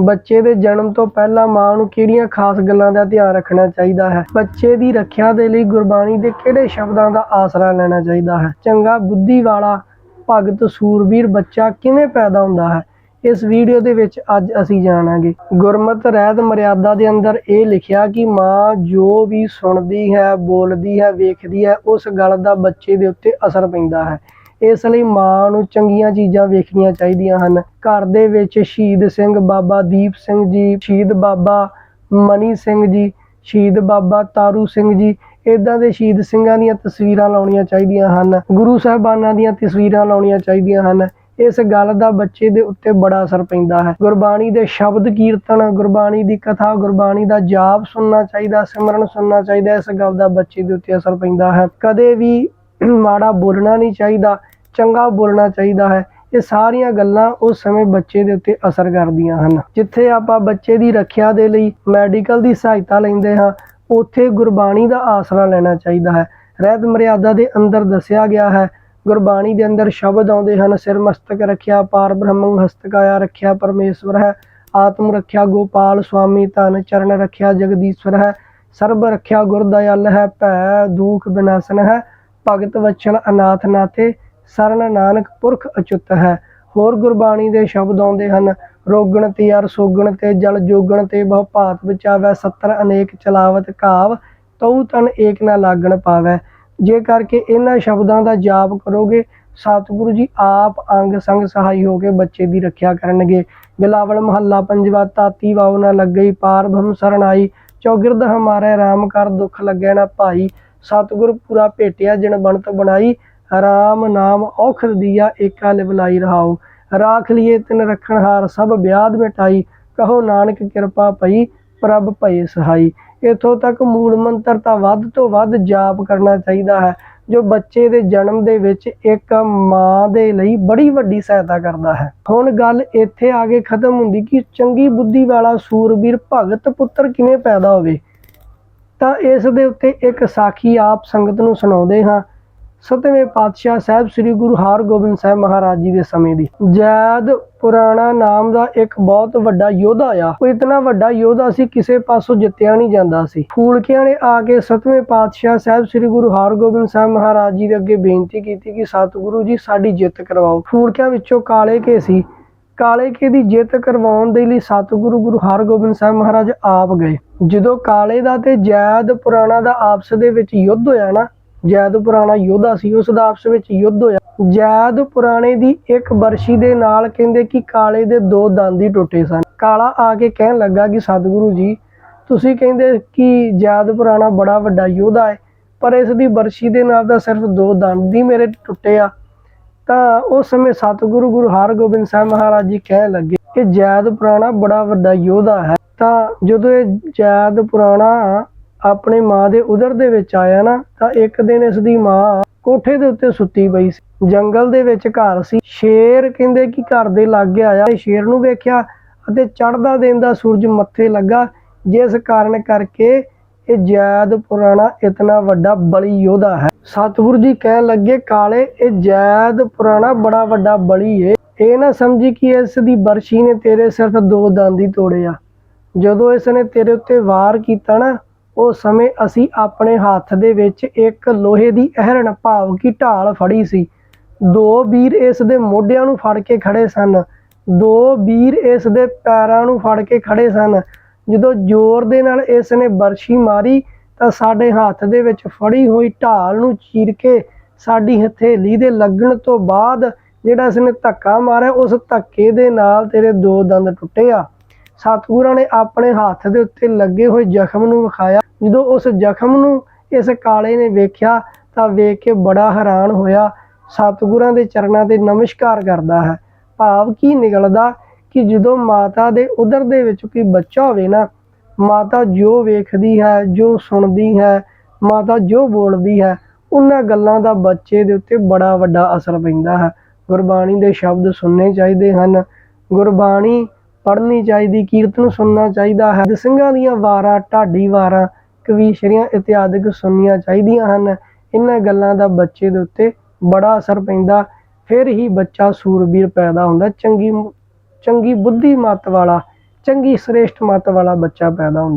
ਬੱਚੇ ਦੇ ਜਨਮ ਤੋਂ ਪਹਿਲਾਂ ਮਾਂ ਨੂੰ ਕਿਹੜੀਆਂ ਖਾਸ ਗੱਲਾਂ ਦਾ ਧਿਆਨ ਰੱਖਣਾ ਚਾਹੀਦਾ ਹੈ? ਬੱਚੇ ਦੀ ਰੱਖਿਆ ਦੇ ਲਈ ਗੁਰਬਾਣੀ ਦੇ ਕਿਹੜੇ ਸ਼ਬਦਾਂ ਦਾ ਆਸਰਾ ਲੈਣਾ ਚਾਹੀਦਾ ਹੈ? ਚੰਗਾ ਬੁੱਧੀ ਵਾਲਾ ਭਗਤ ਸੂਰਬੀਰ ਬੱਚਾ ਕਿਵੇਂ ਪੈਦਾ ਹੁੰਦਾ ਹੈ? ਇਸ ਵੀਡੀਓ ਦੇ ਵਿੱਚ ਅੱਜ ਅਸੀਂ ਜਾਣਾਂਗੇ। ਗੁਰਮਤ ਰਹਿਤ ਮਰਿਆਦਾ ਦੇ ਅੰਦਰ ਇਹ ਲਿਖਿਆ ਕਿ ਮਾਂ ਜੋ ਵੀ ਸੁਣਦੀ ਹੈ, ਬੋਲਦੀ ਹੈ, ਵੇਖਦੀ ਹੈ, ਉਸ ਗੱਲ ਦਾ ਬੱਚੇ ਦੇ ਉੱਤੇ ਅਸਰ ਪੈਂਦਾ ਹੈ। ਇਸ ਲਈ ਮਾਂ ਨੂੰ ਚੰਗੀਆਂ ਚੀਜ਼ਾਂ ਵੇਖਣੀਆਂ ਚਾਹੀਦੀਆਂ ਹਨ। ਘਰ ਦੇ ਵਿੱਚ ਸ਼ਹੀਦ ਸਿੰਘ ਬਾਬਾ ਦੀਪ ਸਿੰਘ ਜੀ, ਸ਼ਹੀਦ ਬਾਬਾ ਮਨੀ ਸਿੰਘ ਜੀ, ਸ਼ਹੀਦ ਬਾਬਾ ਤਾਰੂ ਸਿੰਘ ਜੀ ਇਦਾਂ ਦੇ ਸ਼ਹੀਦ ਸਿੰਘਾਂ ਦੀਆਂ ਤਸਵੀਰਾਂ ਲਾਉਣੀਆਂ ਚਾਹੀਦੀਆਂ ਹਨ। ਗੁਰੂ ਸਾਹਿਬਾਨਾਂ ਦੀਆਂ ਤਸਵੀਰਾਂ ਲਾਉਣੀਆਂ ਚਾਹੀਦੀਆਂ ਹਨ। ਇਸ ਗੱਲ ਦਾ ਬੱਚੇ ਦੇ ਉੱਤੇ ਬੜਾ ਅਸਰ ਪੈਂਦਾ ਹੈ। ਗੁਰਬਾਣੀ ਦੇ ਸ਼ਬਦ ਕੀਰਤਨ, ਗੁਰਬਾਣੀ ਦੀ ਕਥਾ, ਗੁਰਬਾਣੀ ਦਾ ਜਾਪ ਸੁਣਨਾ ਚਾਹੀਦਾ, ਸਿਮਰਨ ਸੁਣਨਾ ਚਾਹੀਦਾ, ਇਸ ਗੱਲ ਦਾ ਬੱਚੇ ਦੇ ਉੱਤੇ ਅਸਰ ਪੈਂਦਾ ਹੈ। ਕਦੇ ਵੀ ਮਾੜਾ ਬੋਲਣਾ ਨਹੀਂ ਚਾਹੀਦਾ, ਚੰਗਾ ਬੋਲਣਾ ਚਾਹੀਦਾ ਹੈ। ਇਹ ਸਾਰੀਆਂ ਗੱਲਾਂ ਉਸ ਸਮੇਂ ਬੱਚੇ ਦੇ ਉੱਤੇ ਅਸਰ ਕਰਦੀਆਂ ਹਨ। ਜਿੱਥੇ ਆਪਾਂ ਬੱਚੇ ਦੀ ਰੱਖਿਆ ਦੇ ਲਈ ਮੈਡੀਕਲ ਦੀ ਸਹਾਇਤਾ ਲੈਂਦੇ ਹਾਂ, ਉੱਥੇ ਗੁਰਬਾਣੀ ਦਾ ਆਸਰਾ ਲੈਣਾ ਚਾਹੀਦਾ ਹੈ। ਰਹਿਤ ਮਰਿਆਦਾ ਦੇ ਅੰਦਰ ਦੱਸਿਆ ਗਿਆ ਹੈ, ਗੁਰਬਾਣੀ ਦੇ ਅੰਦਰ ਸ਼ਬਦ ਆਉਂਦੇ ਹਨ, ਸਿਰ ਮਸਤਕ ਰੱਖਿਆ, ਪਾਰ ਬ੍ਰਹਮੰ ਹਸਤਕਾਇਆ ਰੱਖਿਆ, ਪਰਮੇਸ਼ਵਰ ਹੈ। ਆਤਮ ਰੱਖਿਆ, ਗੋਪਾਲ ਸੁਆਮੀ, ਧਨ ਚਰਨ ਰੱਖਿਆ, ਜਗਦੀਸ਼ਵਰ ਹੈ। ਸਰਬ ਰੱਖਿਆ ਗੁਰਦਇਆਲ ਹੈ, ਭੈ, ਦੁਖ, ਬਿਨਾਸਨ ਹੈ। ਭਗਤ ਵਚਨ ਅਨਾਥ ਨਾਥੇ, ਸਰਨ ਨਾਨਕ ਪੁਰਖ ਅਚੁੱਤ ਹੈ। ਹੋਰ ਗੁਰਬਾਣੀ ਦੇ ਸ਼ਬਦ ਆਉਂਦੇ ਹਨ, ਰੋਗਣ ਤੇ ਅਰ ਸੋਗਣ ਤੇ ਜਲ ਜੋਗਣ ਤੇ ਬਹੁ ਭਾਤ ਬਚਾਵੈ, ਸੱਤਰ ਅਨੇਕ ਚਲਾਵਤ ਕਾਵ, ਤਉ ਤਨ ਏਕ ਨਾ ਲਾਗਣ ਪਾਵੈ। ਜੇ ਕਰਕੇ ਇਹਨਾਂ ਸ਼ਬਦਾਂ ਦਾ ਜਾਪ ਕਰੋਗੇ, ਸਤਿਗੁਰੂ ਜੀ ਆਪ ਅੰਗ ਸੰਗ ਸਹਾਈ ਹੋ ਕੇ ਬੱਚੇ ਦੀ ਰੱਖਿਆ ਕਰਨਗੇ। ਬਿਲਾਵਲ ਮਹੱਲਾ ਪੰਜਵਾ, ਤਾਤੀ ਵਾਉ ਨਾ ਲੱਗਈ ਪਾਰ ਭਮ ਸਰਣਾਈ ਚੌਗਿਰਦ ਹਮਾਰੇ, ਰਾਮ ਕਰ ਦੁੱਖ ਲੱਗੈ ਨਾ ਭਾਈ। ਸਤਿਗੁਰ ਪੂਰਾ ਭੇਟਿਆ ਜਿਣ ਬਣਤ ਬਣਾਈ, ਰਾਮ ਨਾਮ ਔਖਦ ਦੀਆ, ਏਕਾ ਲਿਵਲਾਈ ਰਹਾਉ। ਰਾਖ ਲਿਏ ਤਿਨ ਰੱਖਣ ਹਾਰ ਸਭ ਬਿਆਦ ਮਿਟਾਈ, ਕਹੋ ਨਾਨਕ ਕਿਰਪਾ ਪਈ, ਪ੍ਰਭ ਭਏ ਸਹਾਈ। ਇਥੋਂ ਤੱਕ ਮੂਲ ਮੰਤਰ ਤਾਂ ਵੱਧ ਤੋਂ ਵੱਧ ਜਾਪ ਕਰਨਾ ਚਾਹੀਦਾ ਹੈ, ਜੋ ਬੱਚੇ ਦੇ ਜਨਮ ਦੇ ਵਿੱਚ ਇੱਕ ਮਾਂ ਦੇ ਲਈ ਬੜੀ ਵੱਡੀ ਸਹਾਇਤਾ ਕਰਦਾ ਹੈ। ਹੁਣ ਗੱਲ ਇੱਥੇ ਆ ਕੇ ਖਤਮ ਹੁੰਦੀ ਕਿ ਚੰਗੀ ਬੁੱਧੀ ਵਾਲਾ ਸੂਰਬੀਰ ਭਗਤ ਪੁੱਤਰ ਕਿਵੇਂ ਪੈਦਾ ਹੋਵੇ? ਤਾਂ ਇਸ ਦੇ ਉੱਤੇ ਇੱਕ ਸਾਖੀ ਆਪ ਸੰਗਤ ਨੂੰ ਸੁਣਾਉਂਦੇ ਹਾਂ। ਸਤਵੇਂ ਪਾਤਸ਼ਾਹ ਸਾਹਿਬ ਸ੍ਰੀ ਗੁਰੂ ਹਰਗੋਬਿੰਦ ਸਾਹਿਬ ਮਹਾਰਾਜ ਜੀ ਦੇ ਸਮੇਂ ਦੀ। ਜੈਦ ਪੁਰਾਣਾ ਨਾਮ ਦਾ ਇੱਕ ਬਹੁਤ ਵੱਡਾ ਯੋਧਾ ਆ ਉਹ ਇਤਨਾ ਵੱਡਾ ਯੋਧਾ ਸੀ, ਕਿਸੇ ਪਾਸੋਂ ਜਿੱਤਿਆ ਨਹੀਂ ਜਾਂਦਾ ਸੀ। ਫੂਲਕਿਆਂ ਨੇ ਆ ਕੇ ਸਤਵੇਂ ਪਾਤਸ਼ਾਹ ਸਾਹਿਬ ਸ੍ਰੀ ਗੁਰੂ ਹਰਗੋਬਿੰਦ ਸਾਹਿਬ ਮਹਾਰਾਜ ਜੀ ਦੇ ਅੱਗੇ ਬੇਨਤੀ ਕੀਤੀ ਕਿ, ਸਤਿਗੁਰੂ ਜੀ, ਸਾਡੀ ਜਿੱਤ ਕਰਵਾਓ। ਫੂਲਕਿਆਂ ਵਿੱਚੋਂ ਕਾਲੇ ਕੇ ਸੀ। ਕਾਲੇ ਕੇ ਦੀ ਜਿੱਤ ਕਰਵਾਉਣ ਦੇ ਲਈ ਸਤਿਗੁਰੂ ਗੁਰੂ ਹਰਗੋਬਿੰਦ ਸਾਹਿਬ ਮਹਾਰਾਜ ਆਪ ਗਏ। ਜਦੋਂ ਕਾਲੇ ਦਾ ਤੇ ਜੈਦ ਪੁਰਾਣਾ ਦਾ ਆਪਸ ਦੇ ਵਿੱਚ ਯੁੱਧ ਹੋਇਆ ਨਾ, ਜੈਦ ਪੁਰਾਣਾ ਯੋਧਾ ਸੀ, ਉਸ ਦਾ ਆਪਸ ਵਿੱਚ ਯੁੱਧ ਹੋਇਆ। ਜੈਦ ਪੁਰਾਣੇ ਦੀ ਇੱਕ ਬਰਸ਼ੀ ਦੇ ਨਾਲ ਕਹਿੰਦੇ ਕਿ ਕਾਲੇ ਦੇ ਦੋ ਦੰਦ ਹੀ ਟੁੱਟੇ ਸਨ। ਕਾਲਾ ਆ ਕੇ ਕਹਿਣ ਲੱਗਾ ਕਿ ਸਤਿਗੁਰੂ ਜੀ, ਤੁਸੀਂ ਕਹਿੰਦੇ ਕਿ ਜੈਦ ਪੁਰਾਣਾ ਬੜਾ ਵੱਡਾ ਯੋਧਾ ਹੈ ਪਰ ਇਸ ਦੀ ਬਰਸ਼ੀ ਦੇ ਨਾਲ ਤਾਂ ਸਿਰਫ ਦੋ ਦੰਦ ਹੀ ਮੇਰੇ ਟੁੱਟੇ ਆ। ਤਾਂ ਉਸ ਸਮੇਂ ਸਤਿਗੁਰੂ ਗੁਰੂ ਹਰਗੋਬਿੰਦ ਸਾਹਿਬ ਮਹਾਰਾਜ ਜੀ ਕਹਿਣ ਲੱਗੇ ਕਿ ਜੈਦ ਪੁਰਾਣਾ ਬੜਾ ਵੱਡਾ ਯੋਧਾ ਹੈ। ਤਾਂ ਜਦੋਂ ਇਹ ਜੈਦ ਪੁਰਾਣਾ ਆਪਣੇ ਮਾਂ ਦੇ ਉਦਰ ਦੇ ਵਿੱਚ ਆਇਆ ਨਾ, ਤਾਂ ਇੱਕ ਦਿਨ ਇਸ ਦੀ ਮਾਂ ਕੋਠੇ ਦੇ ਉੱਤੇ ਸੁੱਤੀ ਪਈ ਸੀ। ਜੰਗਲ ਦੇ ਵਿੱਚ ਘਰ ਸੀ। ਸ਼ੇਰ ਕਹਿੰਦੇ ਕਿ ਘਰ ਦੇ ਲਾਗੇ ਆਇਆ। ਸ਼ੇਰ ਨੂੰ ਵੇਖਿਆ ਅਤੇ ਚੜ੍ਹਦਾ ਦਿਨ ਦਾ ਸੂਰਜ ਮੱਥੇ ਲੱਗਾ, ਜਿਸ ਕਾਰਨ ਕਰਕੇ ਇਹ ਜੈਦ ਪੁਰਾਣਾ ਇਤਨਾ ਵੱਡਾ ਬਲੀ ਯੋਧਾ ਹੈ। ਸਤਿਗੁਰੂ ਜੀ ਕਹਿਣ ਲੱਗੇ, ਕਾਲੇ, ਇਹ ਜੈਦ ਪੁਰਾਣਾ ਬੜਾ ਵੱਡਾ ਬਲੀ ਏ। ਇਹ ਨਾ ਸਮਝੀ ਕਿ ਇਸ ਦੀ ਬਰਸ਼ੀ ਨੇ ਤੇਰੇ ਸਿਰਫ ਦੋ ਦੰਦ ਹੀ ਤੋੜੇ ਜਦੋਂ ਇਸ ਨੇ ਤੇਰੇ ਉੱਤੇ ਵਾਰ ਕੀਤਾ ਨਾ ਉਸ ਸਮੇਂ ਅਸੀਂ ਆਪਣੇ ਹੱਥ ਦੇ ਵਿੱਚ ਇੱਕ ਲੋਹੇ ਦੀ ਅਹਿਰਣ ਭਾਵ ਕੀ ਢਾਲ ਫੜੀ ਸੀ। ਦੋ ਵੀਰ ਇਸ ਦੇ ਮੋਢਿਆਂ ਨੂੰ ਫੜ ਕੇ ਖੜੇ ਸਨ। ਦੋ ਵੀਰ ਇਸ ਦੇ ਪੈਰਾਂ ਨੂੰ ਫੜ ਕੇ ਖੜੇ ਸਨ। ਜਦੋਂ ਜ਼ੋਰ ਦੇ ਨਾਲ ਇਸ ਨੇ ਬਰਸ਼ੀ ਮਾਰੀ ਤਾਂ ਸਾਡੇ ਹੱਥ ਦੇ ਵਿੱਚ ਫੜੀ ਹੋਈ ਢਾਲ ਨੂੰ ਚੀਰ ਕੇ ਸਾਡੀ ਹਥੇਲੀ ਦੇ ਲੱਗਣ ਤੋਂ ਬਾਅਦ ਜਿਹੜਾ ਇਸ ਨੇ ਧੱਕਾ ਮਾਰਿਆ, ਉਸ ਧੱਕੇ ਦੇ ਨਾਲ ਤੇਰੇ ਦੋ ਦੰਦ ਟੁੱਟੇ ਆ। ਸਤਿਗੁਰਾਂ ਨੇ ਆਪਣੇ ਹੱਥ ਦੇ ਉੱਤੇ ਲੱਗੇ ਹੋਏ ਜ਼ਖਮ ਨੂੰ ਵਿਖਾਇਆ। ਜਦੋਂ ਉਸ ਜ਼ਖਮ ਨੂੰ ਇਸ ਕਾਲੇ ਨੇ ਵੇਖਿਆ ਤਾਂ ਵੇਖ ਕੇ ਬੜਾ ਹੈਰਾਨ ਹੋਇਆ। ਸਤਿਗੁਰਾਂ ਦੇ ਚਰਨਾਂ ਤੇ ਨਮਸਕਾਰ ਕਰਦਾ ਹੈ। ਭਾਵ ਕੀ ਨਿਕਲਦਾ ਕਿ ਜਦੋਂ ਮਾਤਾ ਦੇ ਉਦਰ ਦੇ ਵਿੱਚ ਕੋਈ ਬੱਚਾ ਹੋਵੇ ਨਾ, ਮਾਤਾ ਜੋ ਵੇਖਦੀ ਹੈ, ਜੋ ਸੁਣਦੀ ਹੈ, ਮਾਤਾ ਜੋ ਬੋਲਦੀ ਹੈ, ਉਹਨਾਂ ਗੱਲਾਂ ਦਾ ਬੱਚੇ ਦੇ ਉੱਤੇ ਬੜਾ ਵੱਡਾ ਅਸਰ ਪੈਂਦਾ ਹੈ। ਗੁਰਬਾਣੀ ਦੇ ਸ਼ਬਦ ਸੁਣਨੇ ਚਾਹੀਦੇ ਹਨ। ਗੁਰਬਾਣੀ ਪੜ੍ਹਨੀ ਚਾਹੀਦੀ, ਕੀਰਤਨ ਸੁਣਨਾ ਚਾਹੀਦਾ ਹੈ। ਸਿੰਘਾਂ ਦੀਆਂ ਵਾਰਾਂ, ਢਾਡੀ ਵਾਰਾਂ, ਕਵੀਸ਼ਰੀਆਂ ਇਤਿਆਦਿਕ ਸੁਣਨੀਆਂ ਚਾਹੀਦੀਆਂ ਹਨ, ਇਹਨਾਂ ਗੱਲਾਂ ਦਾ ਬੱਚੇ ਦੇ ਉੱਤੇ ਬੜਾ ਅਸਰ ਪੈਂਦਾ। ਫਿਰ ਹੀ ਬੱਚਾ ਸੂਰਬੀਰ ਪੈਦਾ ਹੁੰਦਾ। ਚੰਗੀ ਚੰਗੀ ਬੁੱਧੀ ਮਤ ਵਾਲਾ ਚੰਗੀ ਸ੍ਰੇਸ਼ਟ ਮੱਤ ਵਾਲਾ ਬੱਚਾ ਪੈਦਾ ਹੁੰਦਾ।